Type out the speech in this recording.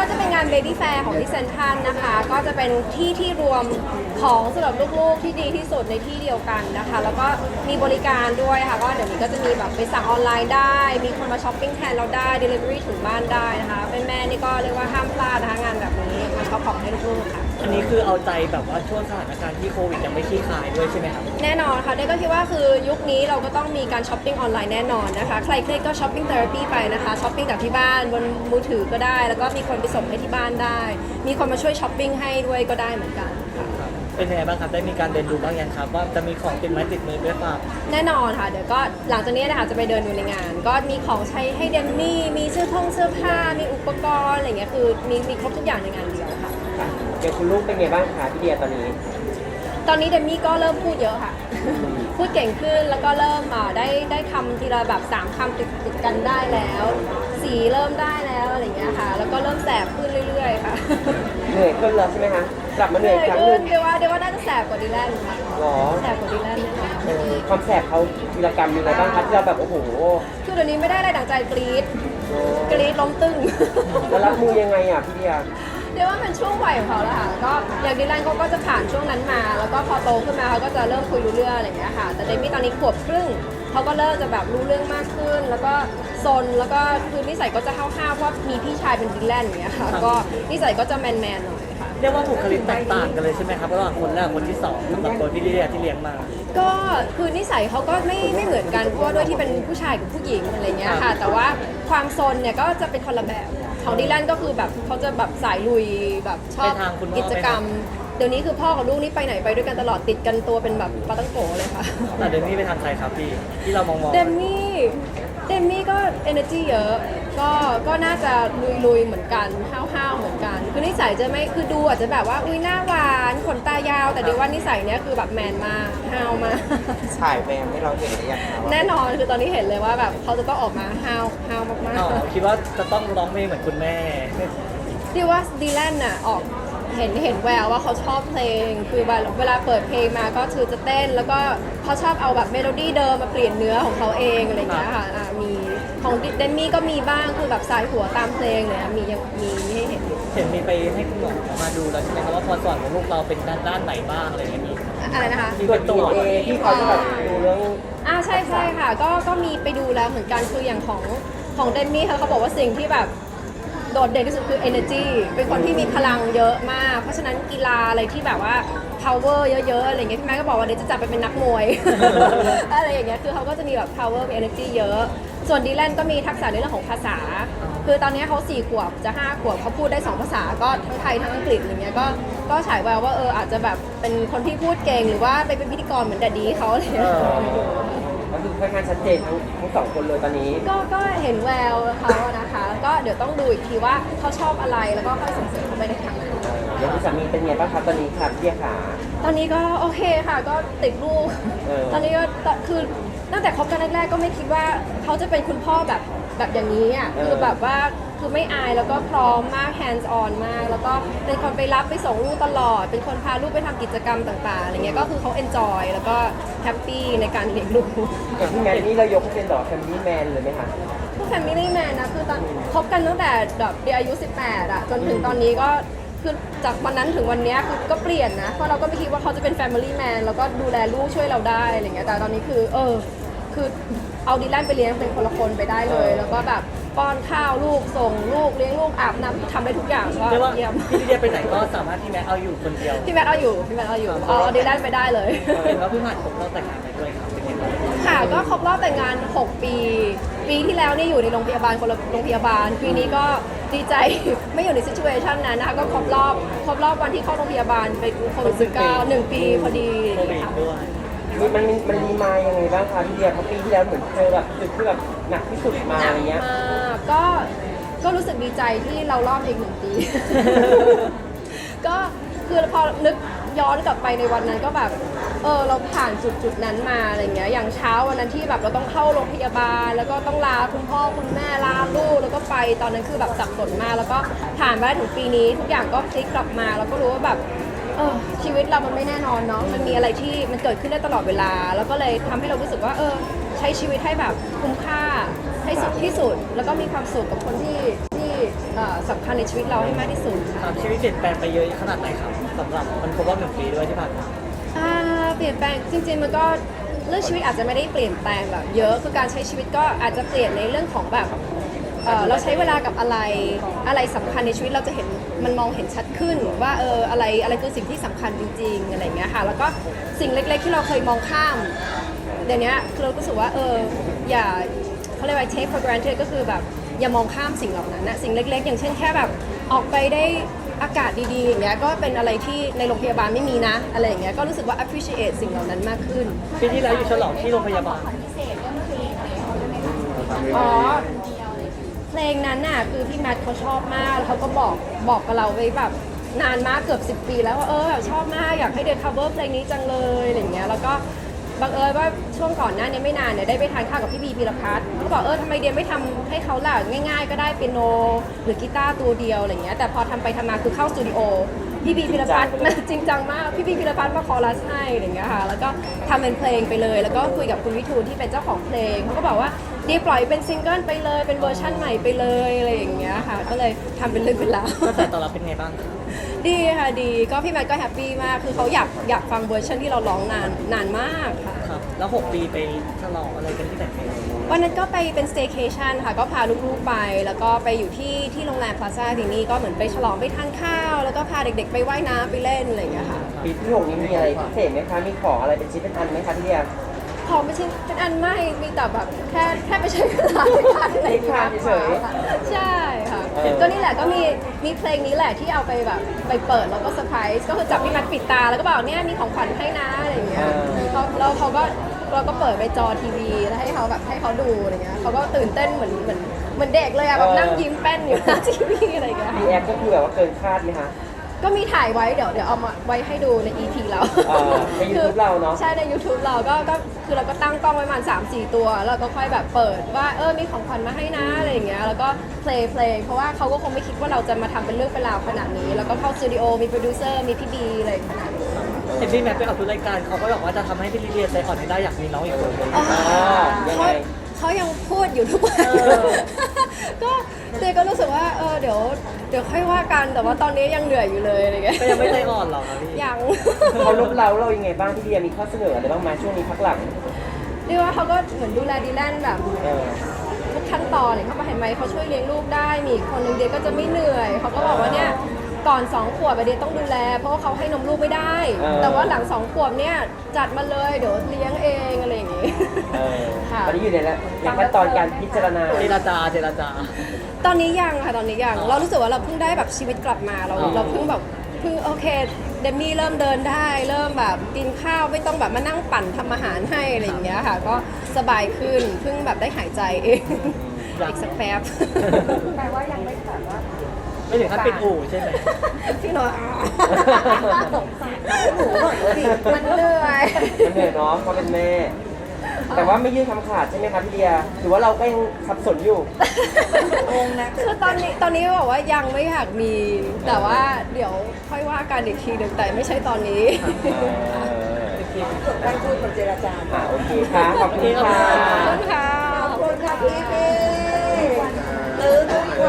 ็จะเป็นงาน Baby Fair ของที่เซนทันนะคะ ก็จะเป็นที่ที่รวมของสำหรับลูกๆ ที่ดีที่สุดในที่เดียวกันนะคะ แล้วก็มีบริการด้วยค่ะ ก็เดี๋ยวนี้ก็จะมีแบบไปสั่งออนไลน์ได้ มีคนมาช้อปปิ้งแทนเราได้ Delivery ถึงบ้านได้นะคะ เป็นแม่ๆนี่ก็เรียกว่าห้ามพลาดนะคะงานแบบนี้มาช็ของให้ลูกๆค่ะ อันนี้คือเอาใจแบบว่าช่วงสถานการณ์ที่โควิดยังไม่คลี่คลายด้วยใช่ไหมครับ แน่นอนค่ะเด็กก็คิดว่าคือยุคนี้เราก็ต้องมีการช้อปปิ้งออนไลน์แน่นอนนะคะ ใครเครียดก็ช้อปปิ้งเทอราปีไปนะคะช้อปปิ้งจากที่บ้านบนมือถือก็ได้ แล้วก็มีคนไปส่งให้ที่บ้านได้ มีคนมาช่วยช้อปปิ้งให้ด้วยก็ได้เหมือนกันค่ะเป็นยังไงบ้างครับ ได้มีการเดินดูบ้างยังครับ ว่าจะมีของติดไม้ติดมือด้วยเปล่าแน่นอนค่ะ เดี๋ยวก็หลังจากนี้นะคะจะไปเดินดูในงาน ก็มีของใช้ให้เดมมี่ มีเสื้อท่องเสื้อผ้า มีอุปกรณ์อะไรเงี้ยคือมีมีครบทุกอย่างในงานเดียว ค่ะค่ะเดี๋ยวคุณลูกเป็นไงบ้างคะพี่เดียตอนนี้ ตอนนี้เดมมี่ก็เริ่มพูดเยอะค่ะ พูดเก่งขึ้นแล้วก็เริ่มอ่าได้ได้คำทีละแบบสามคำติดติดกันได้แล้ว สีเริ่มได้แล้วอะไรเงี้ยค่ะ แล้วก็เริ่มแสบขึ้นเรื่อยๆค่ะเหนื่อยขึ้นแล้วใช่ไหมคะกลับมาเหเหนื่นื่อยอยอีกครั้งหขึ้นึ่นงเดี๋ยวว่าเดี๋ยวว่าน่าจะแสบกว่าดีแลนด์ค่ะหรอแสบกว่าดีแลนด์แน่นอน เออความแสบเขาวีรกรรมมีอะไรบ้างคะที่เราแบบโอ้โหคือเดี๋ยวนี้ไม่ได้อะไรดั่งใจกรี๊ดโอ้กรี๊ดล้มตึ้ง แล้วรับมือยังไงอะพี่เดีย เรียกว่าเป็นช่วงวัยของเขาแล้วค่ะก็อย่างดิแลนเขาก็จะผ่านช่วงนั้นมา แล้วก็พอโตขึ้นมาเขาก็จะเริ่มคุยรู้เรื่องอะไรอย่างเงี้ยค่ะ แต่เดมี่ตอนนี้ขวบครึ่งเขาก็เริ่มจะแบบรู้เรื่องมากขึ้น แล้วก็ซนแล้วก็คือนิสัยก็จะห้าวๆเพราะมีพี่ชายเป็นดิแลนอย่างเงี้ยค่ะ ก็นิสัยก็จะแมนๆหน่อยค่ะ เรียกว่าบุคลิกแตกต่างกันเลยใช่ไหมครับระหว่างคนแรกกับคนที่สองสำหรับตัวพี่ลิเดียที่เลี้ยงมา ก็คือนิสัยเขาก็ไม่ไม่เหมือนกันเพราะว่าด้วยที่เป็นผู้ชายกับผู้หญิงอะไรเงี้ยค่ะ แต่ว่าความซนเนี่ยก็จะเป็นคนละแบบ ของดิแลนก็คือแบบเขาจะแบบสายลุยแบบชอบไปทางคุณพ่อ กิจกรรม เดี๋ยวนี้คือพ่อกับลูกนี่ไปไหนไปด้วยกันตลอดติดกันตัวเป็นแบบปลาตั้งโกเลยค่ะ แต่เดมี่ไปทางใครครับพี่ ที่เรามองมองเดมมี่ เดมมี่ก็ energy เยอะ ก็ก็น่าจะลุยๆเหมือนกันห้าวๆเหมือนกัน คือนิสัยจะไม่คือดูอาจจะแบบว่าอุ้ยหน้าหวานขนตายาว แต่เดี๋ยวว่านิสัยเนี้ยคือแบบแมนมากห้าวมาก ถ่ายแววให้เราเห็นหรือยังคะว่าแน่นอนคือตอนนี้เห็นเลยว่าแบบเขาจะต้องออกมาห้าวห้าวมากอ๋อคิดว่าจะต้องร้องเพลงเหมือนคุณแม่ๆดีว่าดีแลนน่ะออก เห็นเห็นแววว่าเขาชอบเพลง คือเวลาเวลาเปิดเพลงมาก็คือจะเต้น แล้วก็เขาชอบเอาแบบเมโลดี้เดิมมาเปลี่ยนเนื้อของเขาเองอะไรอย่างเงี้ยค่ะอ่ามีของเดมมี่ก็มีบ้างคือแบบสายหัวตามเพลงเลยอะมียังมีมีให้เห็นอยู่เห็นมีไปให้คุณหมอมาดูแล้วใช่ไหมครับว่าพรสวรรค์ของลูกเราเป็นด้านด้านไหนบ้างอะไรอย่างเงี้ยมีอะไรนะคะมีตรไปวจตรวจดีเอที่เขาจะแบบดูเรื่องอ่าใช่ใช่ค่ะ ก็ก็มีไปดูแล้วเหมือนกันคืออย่างของของเดมมี่เขาเขาบอกว่าสิ่งที่แบบ โดดเด่นที่สุดคือ energy เป็นคนที่มีพลังเยอะมาก เพราะฉะนั้นกีฬาอะไรที่แบบว่า power เยอะๆอะไรอย่างเงี้ยพี่แม่ก็บอกว่าเดี๋ยวจะจับไปเป็นนักมวย อะไรอย่างเงี้ยคือเขาก็จะมีแบบ power มี energy เยอะ ส่วนดีแลนก็มีทักษะในเรื่องของภาษา คือตอนนี้เขาสี่ขวบจะห้าขวบเขาพูดได้สองภาษาก็ทั้งไทยทั้งอังกฤษอะไรเงี้ยก็ก็ฉายแววว่าเอออาจจะแบบเป็นคนที่พูดเก่งหรือว่าไปเป็นพิธีกรเหมือนแดดดี้เขาอะไรเลยเออก็ คือค่อนข้างชัดเจนทั้งทั้งสองคนเลยตอนนี้ ก็ก็เห็นแววเขาอะนะคะ ก็เดี๋ยวต้องดูอีกทีว่าเขาชอบอะไรแล้วก็ค่อยส่งเสริมเขาไปในทางนั้นยังคุณสามีเป็นไงบ้างครับตอนนี้ครับพี่เดียขา ตอนนี้ก็โอเคค่ะ ก็ติดลูก เออ ตอนนี้ก็ตคือตั้งแต่คบกันแรกๆก็ไม่คิดว่าเขาจะเป็นคุณพ่อแบบ แบบอย่างนี้อะคือแบบว่าคือไม่อายแล้วก็พร้อมมาก hands on มาก แล้วก็เป็นคนไปรับไปส่งลูกตลอด เป็นคนพาลูกไปทำกิจกรรมต่างๆอะไรเงี้ยก็คือเขา enjoy แล้วก็แฮปปี้ในการเลี้ยงลูก อย่างพี่แมนนี่เรายกให้เป็นดอกแฟมิลี่แมนเลยไหมคะ คือแฟมิลี่แมนนะคือตอนคบกันตั้งแต่แบบเดียอายุ 18อะจนถึงตอนนี้ก็คือจากวันนั้นถึงวันเนี้ยคือก็เปลี่ยนนะ เพราะเราก็ไม่คิดว่าเขาจะเป็นแฟมิลี่แมนแล้วก็ดูแลลูกช่วยเราได้อะไรเงี้ยแต่ตอนนี้คือ เออ คือ เอาดีแลนไปเลี้ยงเป็นคนละคนไปได้เลย แล้วก็แบบป้อนข้าวลูกส่งลูกเลี้ยงลูกอาบน้ำทำได้ทุกอย่างก็เรียกว่าเยี่ยมพี่ลิเดียไปไหนก็สามารถที่แม่เอาอยู่คนเดียวพี่แมทเอาอยู่พี่แมทเอาอยู่เอาดีแลนไปได้เลย เห็นว่าเพิ่งผ่านผมเราแต่งงานไปด้วยครับเป็นยังไงบ้างค่ะก็ครบรอบแต่งงาน 6 ปี ปีที่แล้วนี่อยู่ในโรงพยาบาลคนละโรงพยาบาล ปีนี้ก็ดีใจ ไม่อยู่ในซิ t u เ t ชันนั้นนะคะก็ครบรอบครบรอบวันที่เข้าโรงพยาบาลไปโควิด19หนึ่งปีพอดี โควิดค่ะ ด้วย มีมันมีมันมีมายังไงบ้างคะพี่เดียเพราะปีที่แล้วเหมือนเจอแบบจุดที่แบบหนักที่สุดมาหนัอะไรกเงี้ยมากก็ก็รู้สึกดีใจที่เรารอดเองหนึ่งปี ก็คือพอนึก ย้อนกลับไปในวันนั้นก็แบบเออเราผ่านจุดจุดนั้นมาอะไรเงี้ยอย่างเช้าวันนั้นที่แบบเราต้องเข้าโรงพยาบาล แล้วก็ต้องลาคุณพ่อคุณแม่ลาลูกแล้วก็ไปตอนนั้นคือแบบสับสนมากแล้วก็ผ่านมาได้ถึงปีนี้ ทุกอย่างก็พลิกกลับมา แล้วก็รู้ว่าแบบเออชีวิตเรามันไม่แน่นอนเนาะมันมีอะไรที่มันเกิดขึ้นได้ตลอดเวลา แล้วก็เลยทำให้เรารู้สึกว่าเออใช้ชีวิตให้แบบคุ้มค่าให้สุดที่สุด แล้วก็มีความสุขกับคนที่ที่สำคัญในชีวิตเราให้มากที่สุดค่ะชีวิตเปลี่ยนแปลงไปเยอะขนาดไหนครับ สำหรับมันครบรอบหนึ่งปีด้วยที่ผ่านมาอ่าเปลี่ยนแปลงจริงๆมันก็เรื่องชีวิตอาจจะไม่ได้เปลี่ยนแปลงแบบเยอะคือการใช้ชีวิตก็อาจจะเปลี่ยนในเรื่องของแบบเอ่อเราใช้เวลากับอะไรอะไรสำคัญในชีวิตเราจะเห็นมันมองเห็นชัดขึ้นว่าเอออะไรอะไรคือสิ่งที่สำคัญจริงๆอะไรอย่างเงี้ยค่ะแล้วก็สิ่งเล็กๆที่เราเคยมองข้าม เดี๋ยวนี้คือเราก็รู้สึกว่าเอออย่าเขาเรียกว่า take for granted ก็คือแบบอย่ามองข้ามสิ่งเหล่านั้นนะสิ่งเล็กๆ อย่างเช่นแค่แบบออกไปได้ อากาศดีๆอย่างเงี้ยก็เป็นอะไรที่ในโรงพยาบาลไม่มีนะ อะไรอย่างเงี้ยก็รู้สึกว่า appreciate สิ่งเหล่านั้นมากขึ้น ปีที่แล้วอยู่ฉลองที่โรงพยาบาล อ๋อ เพลงนั้นน่ะคือพี่แมทเขาชอบมากแล้วเขาก็บอกบอกกับเราไว้แบบนานมากเกือบ 10 ปีแล้วว่าเออแบบชอบมากอยากให้เดน cover เพลงนี้จังเลยอะไรอย่างเงี้ยแล้วก็ บังเอิญว่าช่วงก่อนหน้านี้ไม่นานเนี่ยได้ไปทานข้าวกับพี่บีพีรพัฒน์เขาก็บอกเออทำไมเดียไม่ทำให้เขาล่ะง่าย ๆ ก็ได้เปียโนหรือกีตาร์ตัวเดียวอะไรอย่างเงี้ยแต่พอทำไปทำมาคือเข้าสตูดิโอพี่บีพีรพัฒน์ จริงจังมากพี่บีพีรพัฒน์มาคอรัสให้อะไรอย่างเงี้ยค่ะแล้วก็ทำเป็นเพลงไปเลย แล้วก็คุยกับคุณวิทูลที่เป็นเจ้าของเพลงเขาก็บอกว่า ดีปล่อยเป็นซิงเกิลไปเลย เป็นเวอร์ชั่นใหม่ไปเลยอะไรอย่างเงี้ยค่ะ ก็เลยทำเป็นเรื่องเป็นราว กระแสตอบรับเป็นไงบ้างครับดีค่ะดีก็พี่แมทก็แฮปปี้มาก คือเขาอยากอยากฟังเวอร์ชันที่เราร้องนานนานมากค่ะ ครับ แล้ว 6 ปีไปฉลองอะไรกันที่ไหนกันวันนั้นก็ไปเป็น staycation ค่ะ ก็พาลูกๆไป แล้วก็ไปอยู่ที่ที่โรงแรมพลาซ่าที่นี่ก็เหมือนไปฉลองไปทานข้าว แล้วก็พาเด็กๆไปว่ายน้ำไปเล่นอะไรอย่างเงี้ยค่ะ ปีที่หกนี้มีอะไรพิเศษไหมคะ มีของอะไรเป็นชิ้นเป็นอันไหมคะพี่เดีย ของไม่ใช่เป็นอันไม่มีแต่แบบแค่แค่ไปใช้เวลาในการอะไรอย่างเงี้ยเฉยใช่ค่ะเออก็นี่แหละก็มีมีเพลงนี้แหละที่เอาไปแบบไปเปิดแล้วก็เซอร์ไพรส์ก็คือจับพี่แมทปิดตาแล้วก็บอกเนี่ยมีของขวัญให้นะอะไรอย่างเงี้ยเขาแล้วเขาก็เราก็เปิดไปจอทีวีแล้วให้เขาแบบให้เขาดูอะไรเงี้ยเขาก็ตื่นเต้นเหมือนเหมือนเหมือนเด็กเลยอะแบบนั่งยิ้มแป้นอยู่หน้าทีวีอะไรอย่างเงี้ยมีแอปก็คือแบบว่าเกินคาดไหมคะ ก็มีถ่ายไว้เดี๋ยวเดี๋ยวเอามาไว้ให้ดูใน EP เราเออใน YouTube เราเนอะ ใช่ใน YouTube เราก็ก็คือเราก็ตั้งกล้องไว้ประมาณ3 4 ตัว แล้วก็ค่อยแบบเปิดว่าเออมีของขวัญมาให้นะอะไรอย่างเงี้ยแล้วก็เพลงเพลงเพราะว่าเขาก็คงไม่คิดว่าเราจะมาทำเป็นเรื่องเป็นราวขนาดนี้ แล้วก็เข้าสตูดิโอมีโปรดิวเซอร์มีพี่บีอะไรขนาดนี้เห็นพี่แม็กไปออกทุกรายการเขาก็บอกว่าจะทำให้พี่ลิเดียใจอ่อนให้ได้อยากมีน้องอีกคนหนึงอ๋อยังเขาไง เขายังพูดอยู่ทุกวันเออก็เตยก็รู้สึกว่าเออเดี๋ยวเดี๋ยวค่อยว่ากันแต่ว่าตอนนี้ยังเหนื่อยอยู่เลยอะไรเงี้ยก็ยังไม่ใจอ่อนหรอกครับพี่ยังเขาลบเราเรายังไงบ้างพี่เดียมีข้อเสนออะไรบ้างไหมช่วงนี้พักหลังเรียกว่าเขาก็เหมือนดูแลดีแลนแบบเออ ทุกขั้นตอนเลยเขาบอกเห็นไหมเขาช่วยเลี้ยงลูกได้มีอีกคนหนึ่งเดียก็จะไม่เหนื่อยเขาก็บอกว่าเนี่ยก่อนสองขวบอะเดียต้องดูแล เพราะว่าเขาให้นมลูกไม่ได้ เออ แต่ว่าหลังสองขวบเนี่ยจัดมาเลยเดี๋ยวเลี้ยงเองอะไรอย่างงี้ เออค่ะ ตอนนี้อยู่ในแล้วในขั้นตอนการพิจารณาเจรจาเจรจา ตอนนี้ยังค่ะตอนนี้ยัง อ๋อเรารู้สึกว่าเราเพิ่งได้แบบชีวิตกลับมาเราอ๋อ เราเพิ่งแบบเพิ่งโอเค เดมมี่เริ่มเดินได้ เริ่มแบบกินข้าวไม่ต้องแบบมานั่งปั่นทำอาหารให้อะไรอย่างเงี้ยค่ะ ก็สบายขึ้นเพิ่งแบบได้หายใจเองอยากอีกสักแป๊บแปลว่ายังไม่แบบว่าไม่ถึงขั้นปิดอู่ใช่ไหม พี่หน่อยอะสงสารหนูหน่อยสิมันเหนื่อย มันเหนื่อยเนาะเขาเป็นแม่ แต่ว่าไม่ยื่นคำขาดใช่ไหมคะพี่เดียหรือว่าเราก็ยังสับสนอยู่ งงนะคือตอนนี้ตอนนี้บอกว่ายังไม่อยากมี แต่ว่าเดี๋ยวค่อยว่ากันอีกทีหนึ่งแต่ไม่ใช่ตอนนี้เออจบการพูดกับเจรจาอะโอเคค่ะ ขอบคุณค่ะ ขอบคุณค่ะ ขอบคุณค่ะพี่พี่ตื้อทุกวัน